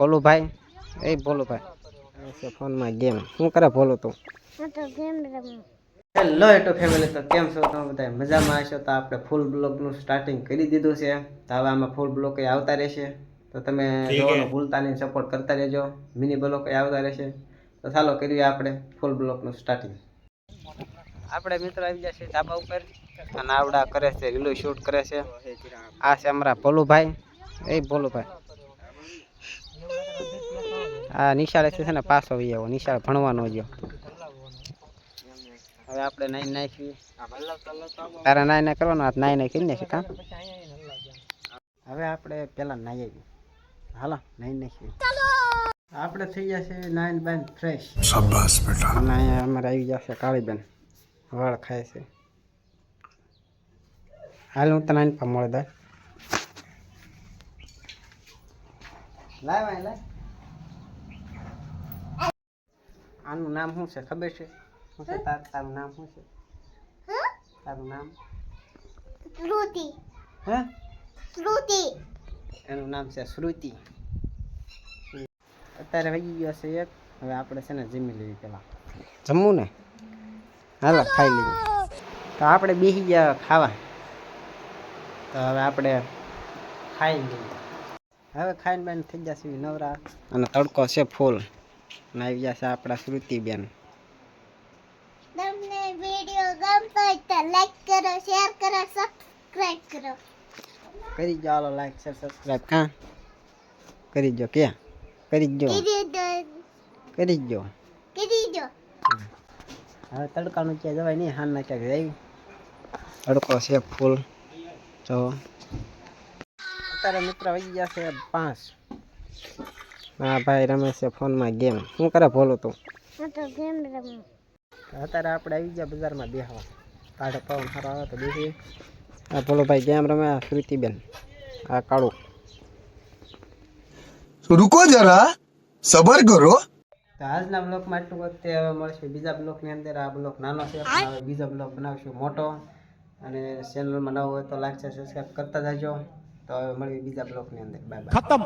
ભોલુભાઈ? એ ભોલુભાઈ. ભાઈ છે ફોનમાં ગેમ. શું કરે ભોલું તું? હેલો એટો ફેમિલી તો કેમ છો? તમે બધા મજામાં હશો? તો આપણે ફૂલ બ્લોગનું સ્ટાર્ટિંગ કરી દીધું છે. તો હવે આમાં ફૂલ બ્લોક આવતા રહેશે? તો તમે જોવાનું ભૂલતા નહીં સપોર્ટ કરતા રહેજો. મિની બ્લોક આવતા રહેશે? તો ચાલો કરીએ આપણે ફૂલ બ્લોકનું સ્ટાર્ટિંગ આપણે મિત્રો આવી ગયા છે ધાબા ઉપર. અને આવડા કરે છે રિલો શૂટ કરે છે. આ છે અમારા ભોલુભાઈ. એ ભોલુભાઈ. આ નિશાળે છે ને પાસ આવી આવો નિશાળ ભણવાનો જો હવે આપણે નાઈ નાખી તારા નાઈ ના કરવાનો હાથ નાઈ નાખી નાખી કામ હવે આપણે પેલા નાઈ આવી હાલો નાઈ નાખી આપણે થઈ ગયા છે નાઈન બેન ફ્રેશ. શાબાશ બેટા. અને અમારે આવી જશે કાળી બેન વાળ ખાય છે. હાલ હું તને નાઈન પા મળે દે લાવ આનું નામ શું છે? ખબર છે? શું છે? તાર તારું નામ શું છે? તારું નામ? શ્રુતિ. હે? શ્રુતિ. એનું નામ છે શ્રુતિ. અત્યારે વહી ગયો છે એક. હવે આપણે છે ને જમી લેવી પેલા જમવું ને? હાલો ખાઈ લઈએ. તો આપણે બેસી ગયા ખાવા. તો હવે આપણે ખાઈ લઈએ. હવે ખાઈને બેન થઈ જશે નવરા અને તડકો છે ફૂલ. આવી જશે આપણા શ્રુતિબેન. તમને વિડિયો ગમતો હોય તો લાઈક કરો શેર કરો સબસ્ક્રાઇબ કરો. કરી જાઓ લાઈક શેર સબસ્ક્રાઇબ કા કરી જો કે? કરી જો કરી જો કરી જો હવે તડકાનું ક્યાં જવાય નહીં હાન ના ક્યાંક જાય તડકો છે ફૂલ તો અત્યારે મિત્ર વહી ગયા છે પાંચ. હા ભાઈ રમે છે ફોનમાં ગેમ. શું કરે ભોલો તું? અત્યારે આપણે આવી ગયા બજારમાં બેહવા. કાઢો પવન સારો આવે તો બેસી આ ભોલો ભાઈ ગેમ રમે આ શ્રુતિબેન આ કાળું. રૂકો જરા સબર કરો. તો આજના બ્લોકમાં આટલું વખતે હવે મળશે. બીજા બ્લોકની અંદર આ બ્લોક નાનો છે. હવે બીજો બ્લોક બનાવશું મોટો. અને ચેનલમાં નવો હોય તો લાઈક છે સબસ્ક્રાઈબ કરતા જજો. તો હવે મળીએ બીજા બ્લોકની અંદર. બાય બાય ખતમ.